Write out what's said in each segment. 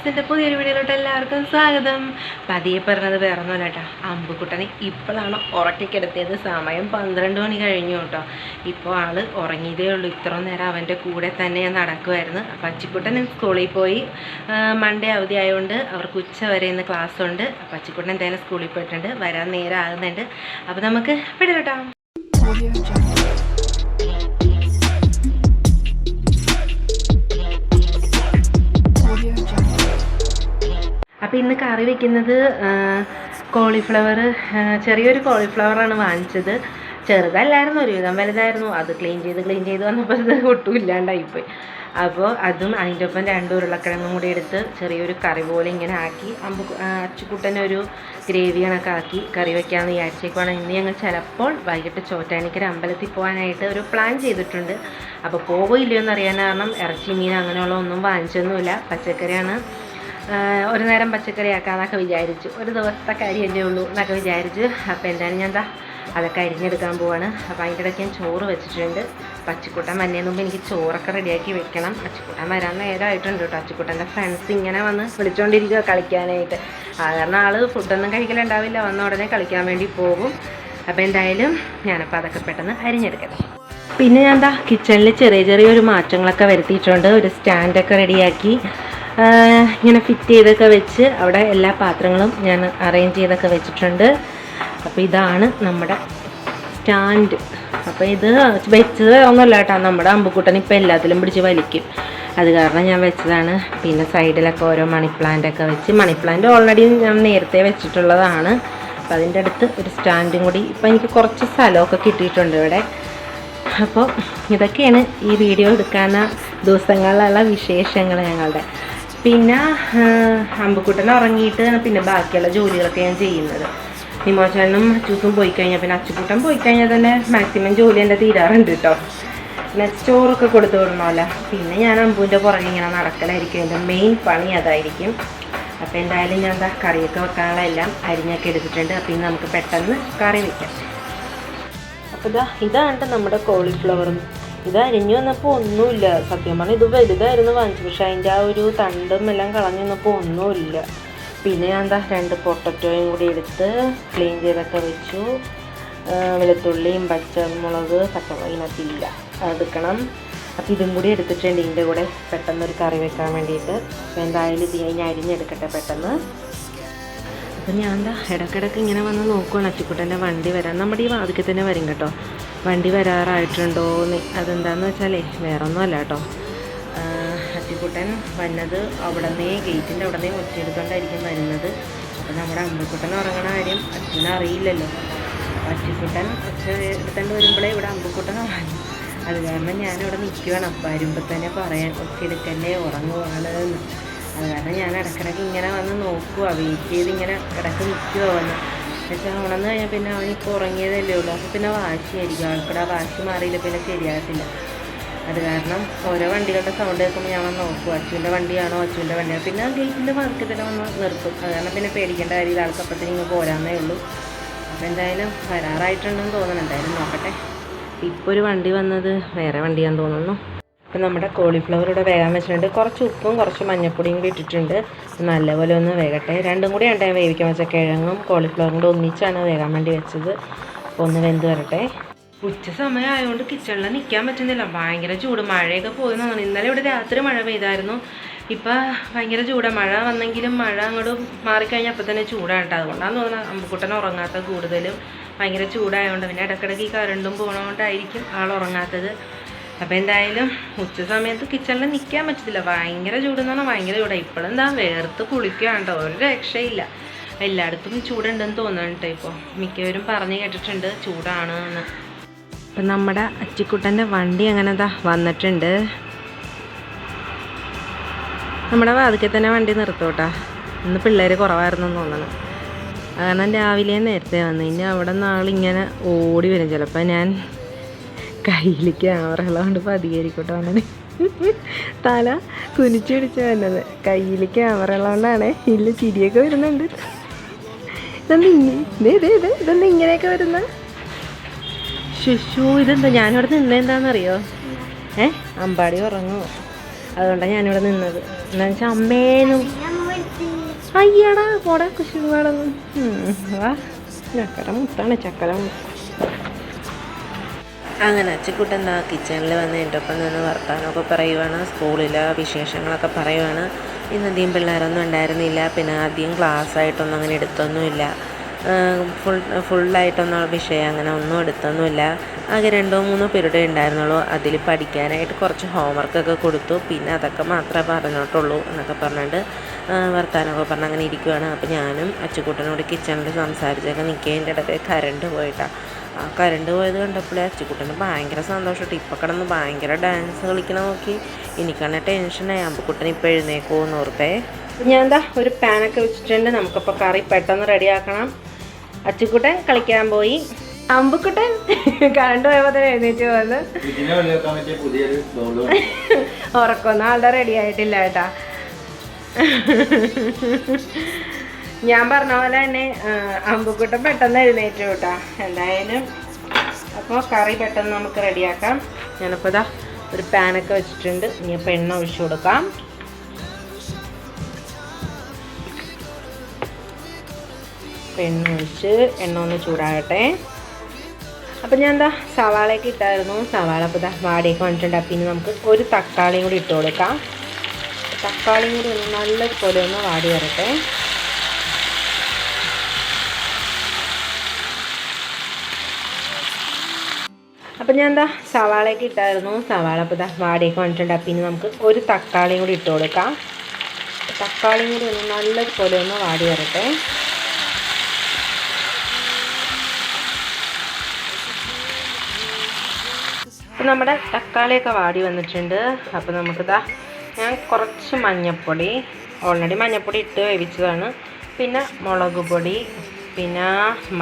വ്ളോഗ്സിന്റെ പുതിയൊരു വീഡിയോയിലോട്ട് എല്ലാവർക്കും സ്വാഗതം. പതിയെ പറഞ്ഞത് വേറെ ഒന്നുമല്ല കേട്ടോ. അമ്പുക്കുട്ടനെ ഇപ്പോഴാണ് ഉറക്കിക്കിടത്തിയത്. സമയം പന്ത്രണ്ട് മണി കഴിഞ്ഞു കേട്ടോ. ഇപ്പോൾ ആൾ ഉറങ്ങിയതേ ഉള്ളൂ. ഇത്ര നേരം അവന്റെ കൂടെ തന്നെ നടക്കുമായിരുന്നു. അപ്പം അച്ചിക്കുട്ടൻ സ്കൂളിൽ പോയി. മൺഡേ അവധി ആയതുകൊണ്ട് അവർക്ക് ഉച്ച വരെ ഇന്ന് ക്ലാസ് ഉണ്ട്. അപ്പം അച്ചിക്കുട്ടൻ എന്തായാലും സ്കൂളിൽ പോയിട്ടുണ്ട്. വരാൻ നേരം ആകുന്നുണ്ട്. അപ്പം നമുക്ക് വിടലോട്ടോ അപ്പോൾ ഇന്ന് കറി വെക്കുന്നത് കോളിഫ്ലവർ ചെറിയൊരു കോളിഫ്ലവറാണ് വാങ്ങിച്ചത്. ചെറുതല്ലായിരുന്നു ഒരുവിധം വലുതായിരുന്നു. അത് ക്ലീൻ ചെയ്ത് ക്ലീൻ ചെയ്ത് വന്നപ്പോൾ അത് ഒട്ടും ഇല്ലാണ്ടായിപ്പോയി അപ്പോൾ അതും അതിന്റെ ഒപ്പം രണ്ട് ഉരുളക്കിഴങ്ങും കൂടി എടുത്ത് ചെറിയൊരു കറി പോലെ ഇങ്ങനെ ആക്കി അമ്പു അച്ചുക്കുട്ടനൊരു ഗ്രേവി കണക്കെ ആക്കി കറി വെക്കാമെന്ന് വിചാരിച്ചേക്കുവാണ്. ഇന്ന് ഞങ്ങൾ ചിലപ്പോൾ വൈകിട്ട് ചോറ്റാനിക്കര അമ്പലത്തിൽ പോകാനായിട്ട് ഒരു പ്ലാൻ ചെയ്തിട്ടുണ്ട്. അപ്പോൾ പോകുമോ ഇല്ലയോ എന്ന് അറിയാൻ കാരണം ഇറച്ചി മീൻ അങ്ങനെയുള്ള ഒന്നും വാങ്ങിച്ചൊന്നുമില്ല. പച്ചക്കറിയാണ് ഒരു നേരം പച്ചക്കറി ആക്കാന്നൊക്കെ വിചാരിച്ചു. ഒരു ദിവസത്തെ എന്നേ ഉള്ളൂ എന്നൊക്കെ വിചാരിച്ച്. അപ്പോൾ എന്തായാലും ഞാൻ എന്താ അതൊക്കെ അരിഞ്ഞെടുക്കാൻ പോവാണ്. അപ്പോൾ അതിന്റെ ഇടയ്ക്ക് ഞാൻ ചോറ് വെച്ചിട്ടുണ്ട്. പച്ചിക്കുട്ടൻ വന്നതിന് മുമ്പ് എനിക്ക് ചോറൊക്കെ റെഡിയാക്കി വെക്കണം. അച്ചുക്കുട്ടൻ വരാൻ നേരമായിട്ടുണ്ട് കേട്ടോ. അച്ചുക്കുട്ടന്റെ ഫ്രണ്ട്സ് ഇങ്ങനെ വന്ന് വിളിച്ചുകൊണ്ടിരിക്കുക കളിക്കാനായിട്ട്. അത് കാരണം ആൾ ഫുഡൊന്നും കഴിക്കലുണ്ടാവില്ല. വന്ന ഉടനെ കളിക്കാൻ വേണ്ടി പോകും. അപ്പോൾ എന്തായാലും ഞാനപ്പോൾ അതൊക്കെ പെട്ടെന്ന് അരിഞ്ഞെടുക്കട്ടെ. പിന്നെ ഞാൻ എന്താ കിച്ചണിൽ ചെറിയ ചെറിയൊരു മാറ്റങ്ങളൊക്കെ വരുത്തിയിട്ടുണ്ട്. ഒരു സ്റ്റാൻഡൊക്കെ റെഡിയാക്കി ഇങ്ങനെ ഫിറ്റ് ചെയ്തൊക്കെ വെച്ച് അവിടെ എല്ലാ പാത്രങ്ങളും ഞാൻ അറേഞ്ച് ചെയ്തൊക്കെ വെച്ചിട്ടുണ്ട്. അപ്പോൾ ഇതാണ് നമ്മുടെ സ്റ്റാൻഡ്. അപ്പോൾ ഇത് വെച്ചത് ഒന്നുമല്ല കേട്ടോ. നമ്മുടെ അമ്പുക്കുട്ടൻ ഇപ്പോൾ എല്ലാത്തിലും പിടിച്ച് വലിക്കും. അത് കാരണം ഞാൻ വെച്ചതാണ്. പിന്നെ സൈഡിലൊക്കെ ഓരോ മണി പ്ലാന്റ് ഒക്കെ വെച്ച്. മണി പ്ലാന്റ് ഓൾറെഡി ഞാൻ നേരത്തെ വെച്ചിട്ടുള്ളതാണ്. അപ്പോൾ അതിന്റെ അടുത്ത് ഒരു സ്റ്റാൻഡും കൂടി ഇപ്പോൾ എനിക്ക് കുറച്ച് സ്ഥലമൊക്കെ കിട്ടിയിട്ടുണ്ട് ഇവിടെ. അപ്പോൾ ഇതൊക്കെയാണ് ഈ വീഡിയോ എടുക്കാൻ ദിവസങ്ങളിലുള്ള വിശേഷങ്ങൾ ഞങ്ങളുടെ. പിന്നെ അമ്പുക്കുട്ടൻ ഉറങ്ങിയിട്ട് പിന്നെ ബാക്കിയുള്ള ജോലികളൊക്കെ ഞാൻ ചെയ്യുന്നത്. നിമോചനും അച്ചൂസും പോയി കഴിഞ്ഞാൽ പിന്നെ അച്ചുക്കൂട്ടൻ പോയി കഴിഞ്ഞാൽ തന്നെ മാക്സിമം ജോലി എന്റെ തീരാറുണ്ട് കേട്ടോ പിന്നെ ചോറൊക്കെ കൊടുത്തു വിടണമല്ലോ. പിന്നെ ഞാൻ അമ്പുവിന്റെ പുറകെ ഇങ്ങനെ നടക്കലായിരിക്കും. എന്റെ മെയിൻ പണി അതായിരിക്കും. അപ്പോൾ എന്തായാലും ഞാൻ എന്താ കറിയൊക്കെ വെക്കാനുള്ള എല്ലാം അരിഞ്ഞൊക്കെ എടുത്തിട്ടുണ്ട്. അപ്പോൾ ഇനി നമുക്ക് പെട്ടെന്ന് കറി വയ്ക്കാം അപ്പോൾ ഇതാ ഇതാണ് നമ്മുടെ കോളിഫ്ലവറും ഇത് അരിഞ്ഞു വന്നപ്പോൾ ഒന്നുമില്ല. സത്യം പറഞ്ഞാൽ ഇത് വലുതായിരുന്നു വാങ്ങിച്ചു പക്ഷെ അതിന്റെ ആ ഒരു തണ്ടും എല്ലാം കളഞ്ഞു വന്നപ്പോൾ ഒന്നുമില്ല. പിന്നെ ഞാൻ എന്താ രണ്ട് പൊട്ടറ്റോയും കൂടി എടുത്ത് ക്ലീൻ ചെയ്തൊക്കെ വെച്ചു. വെളുത്തുള്ളിയും പച്ചമുളക് പച്ചമുളക് ഇതിനകത്തില്ല അതെടുക്കണം. അപ്പോൾ ഇതും കൂടി എടുത്തിട്ടുണ്ട് ഇതിന്റെ കൂടെ പെട്ടെന്ന് ഒരു കറി വെക്കാൻ വേണ്ടിയിട്ട്. അപ്പോൾ എന്തായാലും ഇത് ഞാൻ അരിഞ്ഞെടുക്കട്ടെ പെട്ടെന്ന്. അപ്പം ഞാൻ എന്താ ഇടയ്ക്കിടയ്ക്ക് ഇങ്ങനെ വന്ന് നോക്കുകയാണ് അച്ചിക്കുട്ടന്റെ വണ്ടി വരാൻ. നമ്മുടെ ഈ വാതിക്കൽ തന്നെ വരും കേട്ടോ. വണ്ടി വരാറായിട്ടുണ്ടോ എന്ന് അതെന്താന്ന് വെച്ചാലേ വേറെ ഒന്നുമല്ല കേട്ടോ അച്ചിക്കുട്ടൻ വന്നത് അവിടുന്ന് ഗേറ്റിന്റെ അവിടുന്ന് ഒറ്റയെടുത്തോണ്ടായിരിക്കും വരുന്നത്. അപ്പം നമ്മുടെ അമ്പക്കുട്ടൻ ഉറങ്ങണ കാര്യം അച്ഛന് അറിയില്ലല്ലോ. അച്ചിക്കുട്ടൻ ഒച്ച എടുത്തോണ്ട് വരുമ്പോഴേ ഇവിടെ അമ്പക്കുട്ടൻ ഉറങ്ങി. അത് കാരണം ഞാനിവിടെ നിൽക്കുകയാണ് അപ്പം വരുമ്പോൾ തന്നെ പറയാൻ ഒച്ചയെടുക്കല്ലേ ഉറങ്ങുവാണ്. എന്ന് അത് കാരണം ഞാൻ ഇടയ്ക്കിടയ്ക്ക് ഇങ്ങനെ വന്ന് നോക്കുക വെയിറ്റ് ചെയ്ത് ഇങ്ങനെ ഇടയ്ക്ക് നിൽക്കുക വന്ന്. പക്ഷേ ഉണർന്ന് കഴിഞ്ഞാൽ പിന്നെ അവൻ ഇപ്പോൾ ഉറങ്ങിയതല്ലേ ഉള്ളൂ. അപ്പോൾ പിന്നെ വാശിയായിരിക്കും. ആൾക്കൂടെ വാശി മാറിയില്ല. പിന്നെ ശരിയാകത്തില്ല. അത് കാരണം ഓരോ വണ്ടികളുടെ സൗണ്ട് കേൾക്കുമ്പോൾ ഞാൻ വന്ന് നോക്കും. അച്ഛന്റെ വണ്ടിയാണോ? അച്ഛന്റെ വണ്ടിയാണോ? പിന്നെ ഗേറ്റിന്റെ മാർക്ക് തന്നെ വന്ന് നിർത്തും. അത് കാരണം പിന്നെ പേടിക്കേണ്ട കാര്യമില്ല. ആൾക്കപ്പത്തിന് അപ്പത്തേനും ഇങ്ങ് പോരാന്നേ ഉള്ളൂ. അപ്പോൾ എന്തായാലും വരാറായിട്ടുണ്ടെന്ന് തോന്നണം എന്തായാലും നോക്കട്ടെ. ഇപ്പോൾ ഒരു വണ്ടി വന്നത് വേറെ വണ്ടിയാന്ന് തോന്നുന്നു. ഇപ്പം നമ്മുടെ കോളിഫ്ലവർ ഇവിടെ വേകാൻ വെച്ചിട്ടുണ്ട്. കുറച്ച് ഉപ്പും കുറച്ച് മഞ്ഞപ്പൊടിയും കൂടി ഇട്ടിട്ടുണ്ട്. നല്ലപോലെ ഒന്ന് വേകട്ടെ. രണ്ടും കൂടി ഞാൻ വേവിക്കാൻ വെച്ച കിഴങ്ങും കോളിഫ്ലവറും കൂടെ ഒന്നിച്ചാണ് വേകാൻ വേണ്ടി വെച്ചത്. അപ്പോൾ ഒന്ന് വെന്ത് വരട്ടെ. ഉച്ച സമയമായതുകൊണ്ട് കിച്ചണിൽ നിൽക്കാൻ പറ്റുന്നില്ല. ഭയങ്കര ചൂട്. മഴയൊക്കെ പോയി ഇന്നലെ ഇവിടെ രാത്രി മഴ പെയ്തായിരുന്നു. ഇപ്പോൾ ഭയങ്കര ചൂടാണ് മഴ വന്നെങ്കിലും മഴ അങ്ങോട്ട് മാറിക്കഴിഞ്ഞാൽ അപ്പം തന്നെ ചൂടാണ് കേട്ടോ അതുകൊണ്ടാണ് തോന്നുന്നത് അമ്പുക്കുട്ടൻ ഉറങ്ങാത്ത കൂടുതലും ഭയങ്കര ചൂടായതുകൊണ്ട് പിന്നെ ഇടയ്ക്കിടയ്ക്ക് കറണ്ടും പോകണതുകൊണ്ടായിരിക്കും ആൾ ഉറങ്ങാത്തത്. അപ്പോൾ എന്തായാലും ഉച്ച സമയത്ത് കിച്ചണിൽ നിൽക്കാൻ പറ്റത്തില്ല. ഭയങ്കര ചൂടെന്ന് പറഞ്ഞാൽ ഭയങ്കര ചൂടാണ് ഇപ്പോഴെന്താ വേർത്ത് കുളിക്കുകയാണ് കേട്ടോ. ഒരു രക്ഷയില്ല. എല്ലായിടത്തും ചൂടുണ്ടെന്ന് തോന്നുന്നുണ്ട് ഇപ്പോൾ മിക്കവരും പറഞ്ഞു കേട്ടിട്ടുണ്ട് ചൂടാണ് എന്ന്. അപ്പം നമ്മുടെ അച്ചിക്കുട്ടന്റെ വണ്ടി അങ്ങനെ ദാ വന്നിട്ടുണ്ട്. നമ്മുടെ വാതിക്കൽ തന്നെ വണ്ടി നിർത്തോട്ടാ ഇന്ന് പിള്ളേർ കുറവായിരുന്നു തോന്നണം. കാരണം രാവിലെ നേരത്തെ വന്നു. ഇനി അവിടെ നാളിങ്ങനെ ഓടി വരും. ചിലപ്പോൾ ഞാൻ കയ്യിൽ ക്യാമറ ഉള്ളതുകൊണ്ട് പതികരിക്കോട്ടെ അവനെ തല കുനിച്ചു പിടിച്ച് വന്നത്. കയ്യിൽ ക്യാമറ ഉള്ളതുകൊണ്ടാണ്. ഇല്ല ചിരിയൊക്കെ വരുന്നുണ്ട്. ഇതെന്താ ഇങ്ങനെയൊക്കെ വരുന്ന? ശുശു ഇതെന്താ? ഞാനിവിടെ നിന്നെന്താണെന്നറിയോ ഏ? അമ്പാടി ഉറങ്ങോ അതുകൊണ്ടാണ് ഞാനിവിടെ നിന്നത്. എന്താ വെച്ചാൽ അമ്മേനും. അയ്യടാ പോടാ കുശുപാടൊന്നും വാ. ചക്കര മുത്താണ് ചക്കര മുത്ത. അങ്ങനെ അച്ചിക്കുട്ടൻ എന്താ കിച്ചണിൽ വന്ന് എന്റെ ഒപ്പം നിന്ന് വർത്താനമൊക്കെ പറയുവാണ് സ്കൂളിലെ വിശേഷങ്ങളൊക്കെ പറയുവാണ്. ഇന്നധികം പിള്ളേരൊന്നും ഉണ്ടായിരുന്നില്ല. പിന്നെ ആദ്യം ക്ലാസ് ആയിട്ടൊന്നും അങ്ങനെ എടുത്തൊന്നുമില്ല. ഫുൾ ഫുള്ളായിട്ടൊന്നും വിഷയം അങ്ങനെ ഒന്നും എടുത്തൊന്നുമില്ല. ആകെ രണ്ടോ മൂന്നോ പീരീഡേ ഉണ്ടായിരുന്നുള്ളൂ. അതിൽ പഠിക്കാനായിട്ട് കുറച്ച് ഹോംവർക്കൊക്കെ കൊടുത്തു. പിന്നെ അതൊക്കെ മാത്രമേ പറഞ്ഞിട്ടുള്ളൂ എന്നൊക്കെ പറഞ്ഞിട്ട് വർത്താനമൊക്കെ പറഞ്ഞ് അങ്ങനെ ഇരിക്കുവാണ്. അപ്പോൾ ഞാനും അച്ചുകൂട്ടനോട് കിച്ചണിൽ സംസാരിച്ചൊക്കെ നിൽക്കുന്നതിന്റെ ഇടയ്ക്ക് കരണ്ട് പോയിട്ടാണ് ആ കരണ്ട് പോയത് കണ്ടപ്പോഴേ അച്ചുക്കുട്ടന് ഭയങ്കര സന്തോഷമായിട്ട് ഇപ്പം കിടന്ന് ഭയങ്കര ഡാൻസ് കളിക്കണ നോക്കി. എനിക്കാണ് ടെൻഷനായി അമ്പക്കുട്ടൻ ഇപ്പം എഴുന്നേക്കുമെന്ന് ഓർത്തേ. ഞാൻ എന്താ? ഒരു പാനൊക്കെ വെച്ചിട്ടുണ്ട്. നമുക്കിപ്പോൾ കറി പെട്ടെന്ന് റെഡിയാക്കണം അച്ചുക്കുട്ടൻ കളിക്കാൻ പോയി. അമ്പുക്കുട്ടൻ കറണ്ട് പോയപ്പോൾ തന്നെ എഴുന്നേറ്റ് വന്ന്. ഉറക്കൊന്നും ആളുടെ റെഡി ആയിട്ടില്ല കേട്ടാ. ഞാൻ പറഞ്ഞ പോലെ തന്നെ അമ്പുക്കുട്ടം പെട്ടെന്ന് എഴുന്നേറ്റ് കേട്ടോ. എന്തായാലും അപ്പോൾ കറി പെട്ടെന്ന് നമുക്ക് റെഡിയാക്കാം. ഞാനിപ്പോൾ ഇതാ ഒരു പാനൊക്കെ വെച്ചിട്ടുണ്ട്. ഇനി അപ്പോൾ എണ്ണ ഒഴിച്ചു കൊടുക്കാം. എണ്ണ ഒഴിച്ച് എണ്ണ ഒന്ന് ചൂടാകട്ടെ. അപ്പം ഞാൻ എന്താ സവാളയൊക്കെ ഇട്ടായിരുന്നു. സവാള അപ്പോൾ ഇതാ വാടിയൊക്കെ വന്നിട്ടുണ്ട്. അപ്പം ഇനി നമുക്ക് ഒരു തക്കാളിയും കൂടി ഇട്ട് കൊടുക്കാം. തക്കാളിയും കൂടി ഒന്ന് നല്ലതുപോലെ ഒന്ന് വാടി വരട്ടെ. അപ്പം ഞാൻ എന്താ സവാളയൊക്കെ ഇട്ടായിരുന്നു. സവാള അപ്പോൾ ഇതാ വാടിയൊക്കെ വന്നിട്ടുണ്ട്. അപ്പം ഇനി നമുക്ക് ഒരു തക്കാളിയും കൂടി ഇട്ട് കൊടുക്കാം. തക്കാളിയും കൂടി ഒന്ന് നല്ലതുപോലെ ഒന്ന് വാടി വരട്ടെ. അപ്പം നമ്മുടെ തക്കാളിയൊക്കെ വാടി വന്നിട്ടുണ്ട്. അപ്പോൾ നമുക്കിതാ ഞാൻ കുറച്ച് മഞ്ഞൾപ്പൊടി ഓൾറെഡി മഞ്ഞൾപ്പൊടി ഇട്ട് വേവിച്ചതാണ്. പിന്നെ മുളക് പൊടി പിന്നെ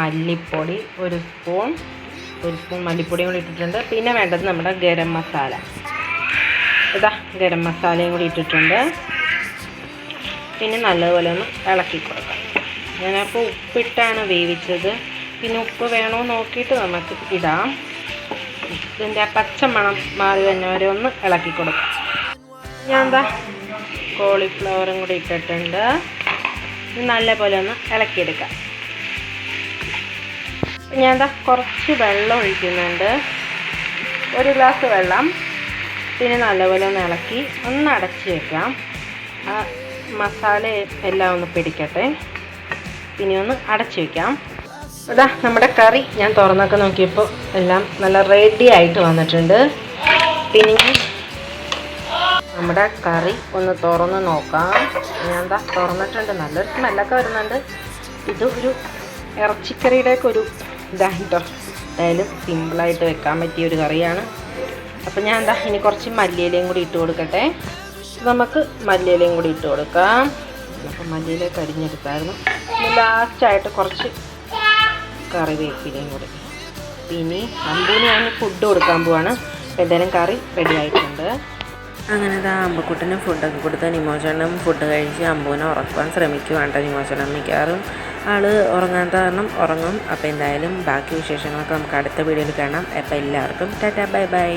മല്ലിപ്പൊടി ഒരു സ്പൂൺ. ഒരു സ്പൂൺ മല്ലിപ്പൊടിയും കൂടി ഇട്ടിട്ടുണ്ട്. പിന്നെ വേണ്ടത് നമ്മുടെ ഗരം മസാല. ഇതാ ഗരം മസാലയും കൂടി ഇട്ടിട്ടുണ്ട്. പിന്നെ നല്ലതുപോലെ ഒന്ന് ഇളക്കി കൊടുക്കാം. ഞാനപ്പോൾ ഉപ്പിട്ടാണ് വേവിച്ചത്. പിന്നെ ഉപ്പ് വേണോ നോക്കിയിട്ട് നമുക്ക് ഇടാം. ഇതിന്റെ ആ പച്ച മണം മാറി വന്നവരെ ഒന്ന് ഇളക്കി കൊടുക്കാം. ഞാൻ എന്താ കോളിഫ്ലവറും കൂടി ഇട്ടിട്ടുണ്ട്. ഇത് നല്ലപോലെ ഒന്ന് ഇളക്കിയെടുക്കാം. ഞാൻ എന്താ കുറച്ച് വെള്ളം ഒഴിക്കുന്നുണ്ട്. ഒരു ഗ്ലാസ് വെള്ളം. പിന്നെ നല്ലപോലെ ഒന്ന് ഇളക്കി ഒന്ന് അടച്ച് വെക്കാം. ആ മസാല എല്ലാം ഒന്ന് പിടിക്കട്ടെ. പിന്നെ ഒന്ന് അടച്ച് വെക്കാം. ഇതാ നമ്മുടെ കറി ഞാൻ തുറന്നൊക്കെ നോക്കിയപ്പോൾ എല്ലാം നല്ല റെഡി ആയിട്ട് വന്നിട്ടുണ്ട്. പിന്നെ നമ്മുടെ കറി ഒന്ന് തുറന്ന് നോക്കാം. ഞാൻ എന്താ തുറന്നിട്ടുണ്ട്. നല്ലൊരു സ്മെല്ലൊക്കെ വരുന്നുണ്ട്. ഇത് ഒരു ഇറച്ചിക്കറിയുടെയൊക്കെ ഒരു ഇതാണ് കേട്ടോ എന്തായാലും സിമ്പിളായിട്ട് വെക്കാൻ പറ്റിയ ഒരു കറിയാണ്. അപ്പം ഞാൻ എന്താ ഇനി കുറച്ച് മല്ലിയിലയും കൂടി ഇട്ട് കൊടുക്കട്ടെ. നമുക്ക് മല്ലിയിലയും കൂടി ഇട്ട് കൊടുക്കാം. അപ്പം മല്ലിയില കരിഞ്ഞെടുത്തായിരുന്നു. ലാസ്റ്റായിട്ട് കുറച്ച് കറിവേപ്പിലയും കൂടി. പിന്നെ അമ്പൂന് ഞാൻ ഫുഡ് കൊടുക്കാൻ പോവാണ്. അപ്പോൾ എന്തായാലും കറി റെഡി ആയിട്ടുണ്ട്. അങ്ങനെ ഇതാ അമ്പക്കുട്ടന് ഫുഡൊക്കെ കൊടുത്ത് നിമോചനം ഫുഡ് കഴിച്ച് അമ്പൂനെ ഉറക്കുവാൻ ശ്രമിക്കുവാണ്ട നിമോചനം മിക്കവാറും. ആൾ ഉറങ്ങാൻ കാരണം ഉറങ്ങും. അപ്പോൾ എന്തായാലും ബാക്കി വിശേഷങ്ങളൊക്കെ നമുക്ക് അടുത്ത വീഡിയോയിൽ കാണാം. അപ്പോൾ എല്ലാവർക്കും ടാറ്റാ ബൈ ബൈ.